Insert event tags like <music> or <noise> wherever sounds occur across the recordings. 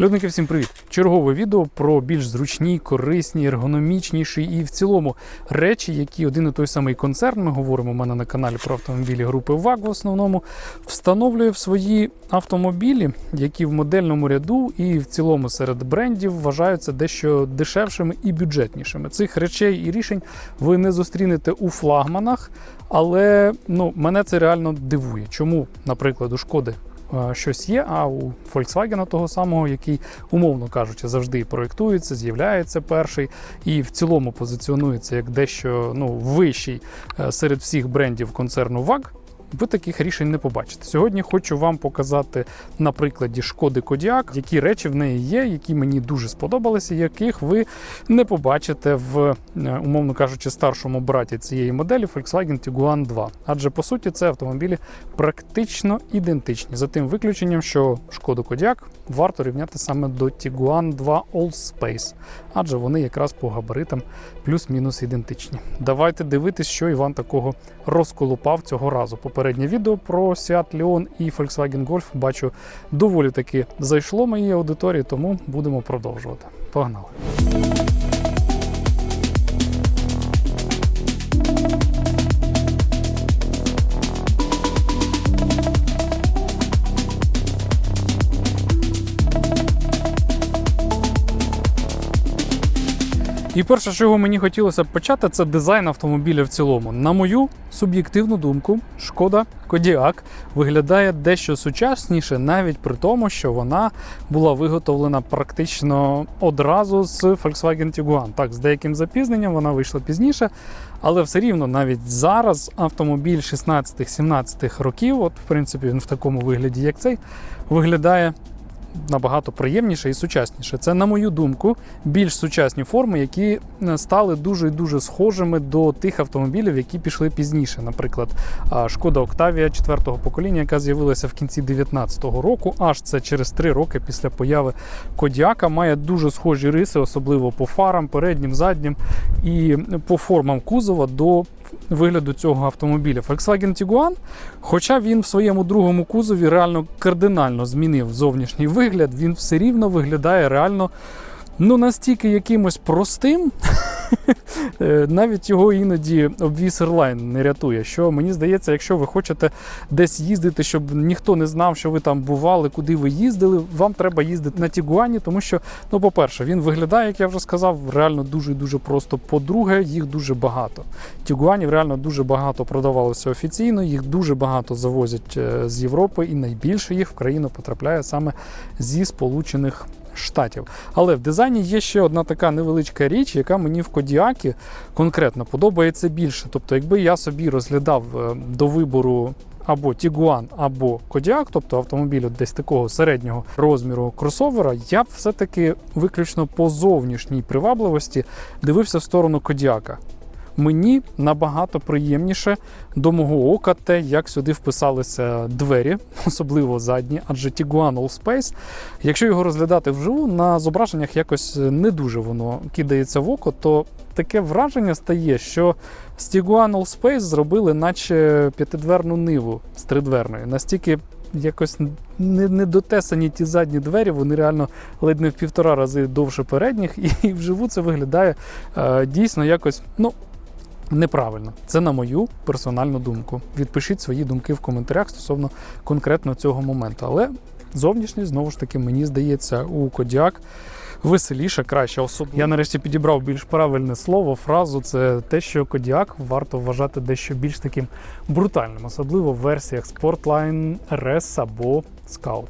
Людники, всім привіт! Чергове відео про більш зручні, корисні, ергономічніші і в цілому речі, які один і той самий концерн, ми говоримо у мене на каналі про автомобілі групи ВАГ в основному, встановлює в свої автомобілі, які в модельному ряду і в цілому серед брендів вважаються дещо дешевшими і бюджетнішими. Цих речей і рішень ви не зустрінете у флагманах, але ну, мене це реально дивує. Чому, наприклад, у шкоди щось є, а у Volkswagen того самого, який, умовно кажучи, завжди проєктується, з'являється перший і в цілому позиціонується як дещо ну, вищий е, серед всіх брендів концерну VAG, ви таких рішень не побачите. Сьогодні хочу вам показати на прикладі шкоди Кодіак, які речі в неї є, які мені дуже сподобалися, яких ви не побачите в, е, умовно кажучи, старшому браті цієї моделі Volkswagen Tiguan 2. Адже по суті це автомобілі практично ідентичні, за тим виключенням, що шкоду Кодіак варто рівняти саме до Tiguan 2 All Space, адже вони якраз по габаритам плюс-мінус ідентичні. Давайте дивитись, що Іван такого розколупав цього разу. Попереднє відео про Seat Leon і Volkswagen Golf бачу доволі таки зайшло моїй аудиторії, тому будемо продовжувати. Погнали! І перше, чого мені хотілося б почати, це дизайн автомобіля в цілому. На мою суб'єктивну думку, шкода Кодіак виглядає дещо сучасніше, навіть при тому, що вона була виготовлена практично одразу з Volkswagen Tiguan. Так, з деяким запізненням вона вийшла пізніше, але все рівно навіть зараз автомобіль 16-17 років, от в принципі він в такому вигляді, як цей, виглядає набагато приємніше і сучасніше. Це, на мою думку, більш сучасні форми, які е, стали дуже і дуже схожими до тих автомобілів, які пішли пізніше. Наприклад, Шкода Октавія 4-го покоління, яка з'явилася в кінці 19-го року, аж це через 3 роки після появи Кодіака, має дуже схожі риси, особливо по фарам, переднім, заднім і по формам кузова до вигляду цього автомобіля. Volkswagen Tiguan, хоча він в своєму другому кузові реально кардинально змінив зовнішній вигляд, він все рівно виглядає реально ну настільки якимось простим. Е, Навіть його іноді Airline не рятує. Що мені здається, якщо ви хочете десь їздити, щоб ніхто не знав, що ви там бували, куди ви їздили, вам треба їздити на Тігуані, тому що, ну, по-перше, він виглядає, як я вже сказав, реально дуже дуже просто. По-друге, їх дуже багато. Тігуанів реально дуже багато продавалося офіційно, їх дуже багато завозять е, з Європи, і найбільше їх в країну потрапляє саме зі Сполучених Штатів. Але в дизайні є ще одна така невеличка річ, яка мені в Кодіакі конкретно подобається більше. Тобто, якби я собі розглядав е, до вибору або Tiguan, або Kodiaq, тобто автомобілю десь такого середнього розміру кросовера, я б все-таки виключно по зовнішній привабливості дивився в сторону Кодіака. Мені набагато приємніше до мого ока те, як сюди вписалися двері, <laughs> особливо задні, адже Tiguan All Space, якщо його розглядати вживу, на зображеннях якось не дуже воно кидається в око, то таке враження стає, що з Tiguan All Space зробили наче п'ятидверну ниву з тридверною. Настільки якось не, дотесані ті задні двері, вони реально ледь не в півтора рази довше передніх, <laughs> і вживу це виглядає е, дійсно якось, ну. Неправильно, це на мою персональну думку. Відпишіть свої думки в коментарях стосовно конкретно цього моменту. Але зовнішність, знову ж таки, мені здається, у Кодіак веселіше, краще. Особливо. Я нарешті підібрав більш правильне слово, фразу. Це те, що Кодіак варто вважати дещо більш таким брутальним, особливо в версіях Sportline RS або Scout.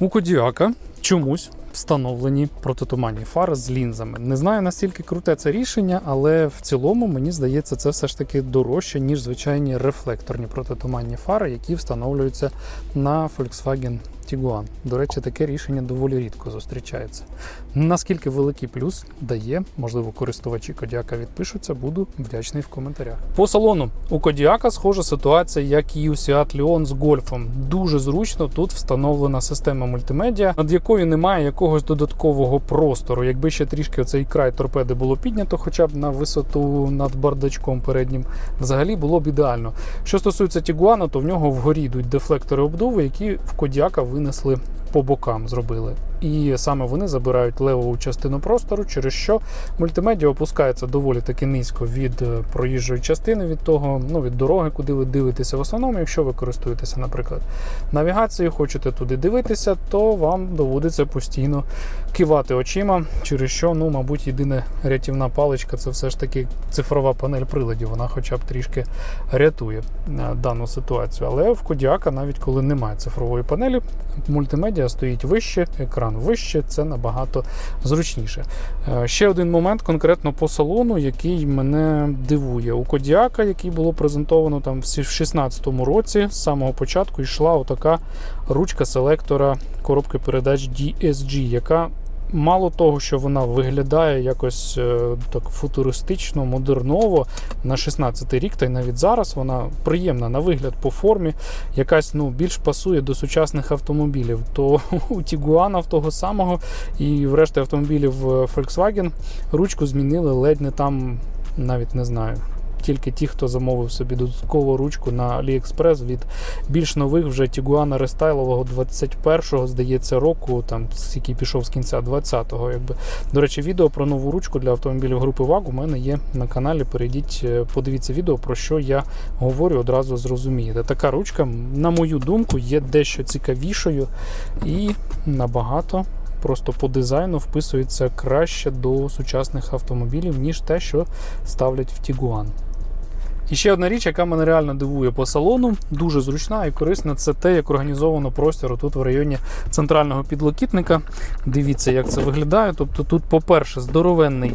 У Кодіака чомусь встановлені протитуманні фари з лінзами. Не знаю наскільки круте це рішення, але в цілому мені здається, це все ж таки дорожче, ніж звичайні рефлекторні протитуманні фари, які встановлюються на Volkswagen Tiguan. До речі, таке рішення доволі рідко зустрічається. Наскільки великий плюс дає, можливо, користувачі Кодіака відпишуться, буду вдячний в коментарях. По салону у Кодіака схожа ситуація, як і у Seat Leon з гольфом. Дуже зручно тут встановлена система мультимедіа, над якою немає якогось додаткового простору. Якби ще трішки оцей край торпеди було піднято, хоча б на висоту над бардачком переднім, взагалі було б ідеально. Що стосується Тігуана, то в нього вгорі йдуть дефлектори обдуви, які в Кодіака винесли по бокам зробили. І саме вони забирають левову частину простору, через що мультимедіа опускається доволі таки низько від е, проїжджої частини, від того, ну від дороги, куди ви дивитеся. В основному, якщо ви користуєтеся, наприклад, навігацією, хочете туди дивитися, то вам доводиться постійно кивати очима, через що, ну, мабуть, єдина рятівна паличка це все ж таки цифрова панель приладів. Вона хоча б трішки рятує е, дану ситуацію. Але в Кодіака, навіть коли немає цифрової панелі, мультимедіа стоїть вище, екран вище, це набагато зручніше. Е, Ще один момент конкретно по салону, який мене дивує. У Кодіака, який було презентовано там в 2016 році, з самого початку йшла отака ручка селектора коробки передач DSG, яка мало того, що вона виглядає якось е, так футуристично, модерново на 16 рік, та й навіть зараз вона приємна на вигляд по формі, якась ну більш пасує до сучасних автомобілів. То <laughs> у Тігуана того самого і врешті автомобілів е, Volkswagen ручку змінили ледь не там, навіть не знаю. Тільки ті, хто замовив собі додаткову ручку на AliExpress від більш нових вже Тігуана рестайлового 21-го, здається, року, там який пішов з кінця 20-го. Якби. До речі, відео про нову ручку для автомобілів групи VAG у мене є на каналі. Перейдіть, е, подивіться відео, про що я говорю, одразу зрозумієте. Така ручка, на мою думку, є дещо цікавішою і набагато. Просто по дизайну вписується краще до сучасних автомобілів, ніж те, що ставлять в Тігуан. І ще одна річ, яка мене реально дивує по салону, дуже зручна і корисна, це те, як організовано простір тут в районі центрального підлокітника. Дивіться, як це виглядає. Тобто тут, по-перше, здоровенний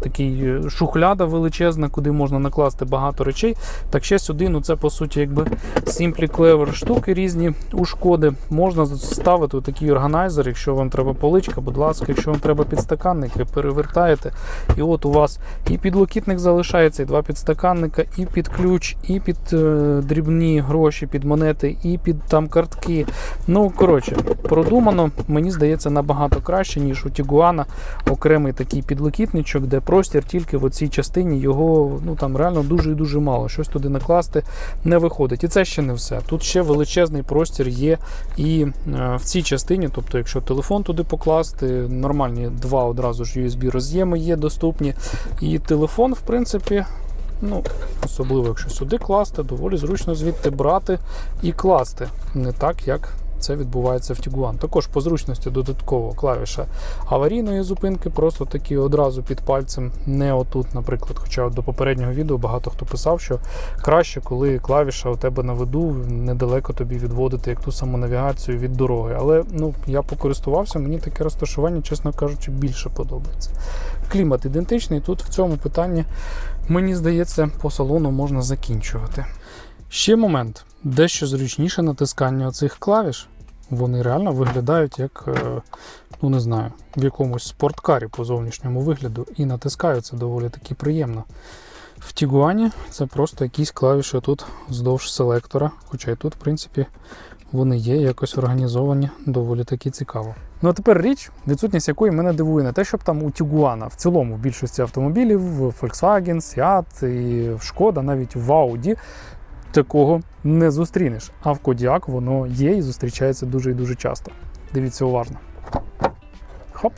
такий е, шухляда величезна, куди можна накласти багато речей. Так ще сюди, ну це по суті, якби Simply Clever штуки різні у шкоди. Можна ставити такий органайзер, якщо вам треба поличка, будь ласка, якщо вам треба підстаканники, перевертаєте. І от у вас і підлокітник залишається, і два підстаканника, і під ключ, і під е, дрібні гроші, під монети, і під там картки. Ну, коротше, продумано, мені здається, набагато краще, ніж у Тігуана окремий такий підлокітничок, де простір тільки в цій частині його ну там реально дуже і дуже мало. Щось туди накласти не виходить. І це ще не все. Тут ще величезний простір є і е, в цій частині, тобто, якщо телефон туди покласти, нормальні два одразу ж USB роз'єми є доступні. І телефон, в принципі. Ну, особливо, якщо сюди класти, доволі зручно звідти брати і класти. Не так, як це відбувається в Tiguan. Також по зручності додатково клавіша аварійної зупинки, просто такі одразу під пальцем, не отут, наприклад. Хоча до попереднього відео багато хто писав, що краще, коли клавіша у тебе на виду, недалеко тобі відводити як ту саму навігацію від дороги. Але ну, я покористувався, мені таке розташування, чесно кажучи, більше подобається. Клімат ідентичний. Тут в цьому питанні, мені здається, по салону можна закінчувати. Ще момент. Дещо зручніше натискання оцих клавіш. Вони реально виглядають як, е, ну не знаю, в якомусь спорткарі по зовнішньому вигляду і натискаються доволі таки приємно. В Тігуані це просто якісь клавіші тут вздовж селектора, хоча і тут, в принципі, вони є якось організовані доволі таки цікаво. Ну а тепер річ, відсутність якої мене дивує не те, щоб там у Тігуана в цілому в більшості автомобілів, в Volkswagen, Seat і в Шкода, навіть в Audi такого не зустрінеш. А в Кодіак воно є і зустрічається дуже і дуже часто. Дивіться уважно. Хоп.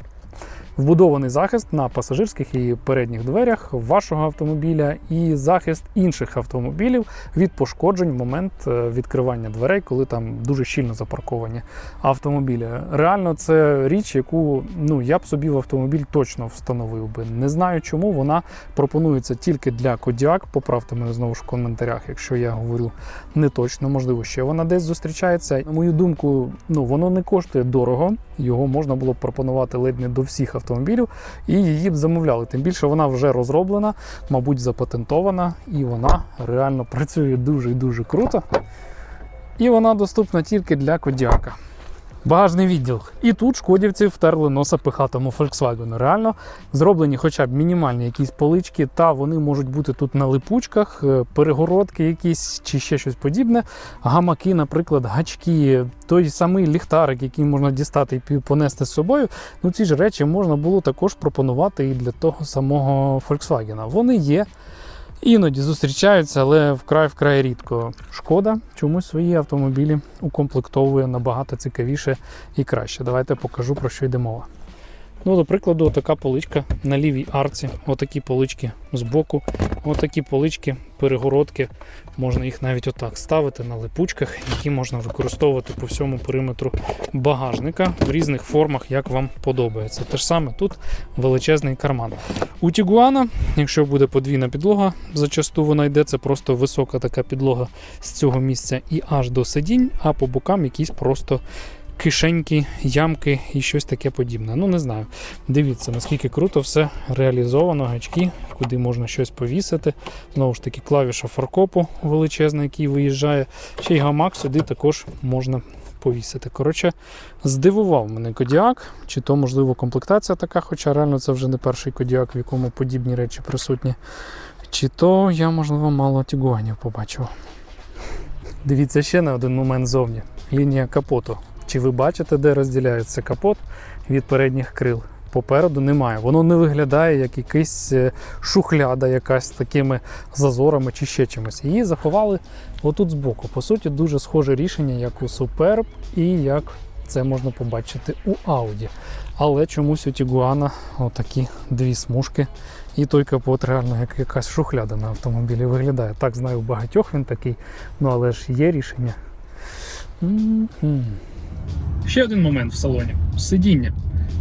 Вбудований захист на пасажирських і передніх дверях вашого автомобіля і захист інших автомобілів від пошкоджень в момент е, відкривання дверей, коли там дуже щільно запарковані автомобілі. Реально, це річ, яку ну я б собі в автомобіль точно встановив би. Не знаю, чому вона пропонується тільки для Кодіак. Поправте мене знову ж в коментарях, якщо я говорю не точно, можливо, ще вона десь зустрічається. На мою думку, ну воно не коштує дорого. Його можна було б пропонувати ледь не до всіх автомобілів, і її б замовляли. Тим більше вона вже розроблена, мабуть, запатентована, і вона реально працює дуже і дуже круто. І вона доступна тільки для Кодіака. Багажний відділ. І тут шкодівці втерли носа пихатому Volkswagen. Реально зроблені хоча б мінімальні якісь полички, та вони можуть бути тут на липучках, е, перегородки якісь чи ще щось подібне. Гамаки, наприклад, гачки, той самий ліхтарик, який можна дістати і понести з собою. Ну ці ж речі можна було також пропонувати і для того самого Volkswagen. Вони є. Іноді зустрічаються, але вкрай-вкрай рідко. Шкода чомусь свої автомобілі укомплектовує набагато цікавіше і краще. Давайте покажу про що йде мова. Ну, до прикладу, така поличка на лівій арці, отакі полички збоку, отакі полички, перегородки. Можна їх навіть отак ставити на липучках, які можна використовувати по всьому периметру багажника в різних формах, як вам подобається. Те ж саме тут величезний карман. У Тігуана, якщо буде подвійна підлога, зачасту вона йде, це просто висока така підлога з цього місця і аж до сидінь, а по бокам якісь просто кишеньки, ямки і щось таке подібне. Ну не знаю. Дивіться, наскільки круто все реалізовано, гачки, куди можна щось повісити. Знову ж таки, клавіша фаркопу величезна, який виїжджає. Ще й гамак сюди також можна повісити. Коротше, здивував мене Кодіак, чи то, можливо, комплектація така, хоча реально це вже не перший Кодіак, в якому подібні речі присутні. Чи то я, можливо, мало тігуанів побачив. Дивіться ще на один момент зовні. Лінія капоту. Чи ви бачите, де розділяється капот від передніх крил? Попереду немає. Воно не виглядає як якийсь е, шухляда, якась з такими зазорами чи ще чимось. Її заховали отут збоку. По суті, дуже схоже рішення, як у Superb і як це можна побачити у Audi. Але чомусь у Тігуана отакі дві смужки. І той капот реально як якась шухляда на автомобілі виглядає. Так, знаю, у багатьох він такий, ну але ж є рішення. М-м. Ще один момент в салоні сидіння.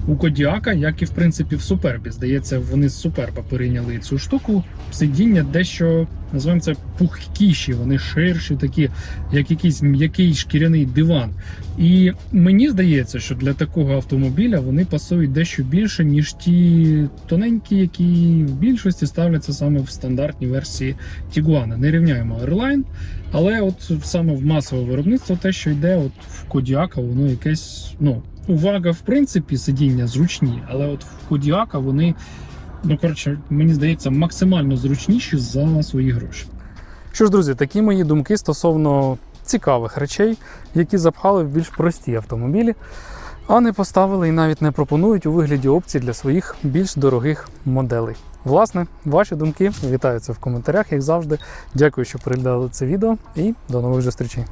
У Кодіака, як і в принципі в Супербі. Здається, вони з Суперба перейняли цю штуку. Сидіння дещо називаємо це пухкіші, вони ширші, такі, як якийсь м'який шкіряний диван. І мені здається, що для такого автомобіля вони пасують дещо більше, ніж ті тоненькі, які в більшості ставляться саме в стандартній версії Тігуана. Не рівняємо Airline, але от саме в масове виробництво те, що йде от в Кодіака, воно якесь, ну, увага, в принципі, сидіння зручні, але от в Кодіака вони, ну коротше, мені здається, максимально зручніші за свої гроші. Що ж, друзі, такі мої думки стосовно цікавих речей, які запхали в більш прості автомобілі, а не поставили і навіть не пропонують у вигляді опцій для своїх більш дорогих моделей. Власне, ваші думки вітаються в коментарях, як завжди. Дякую, що переглядали це відео, і до нових зустрічей.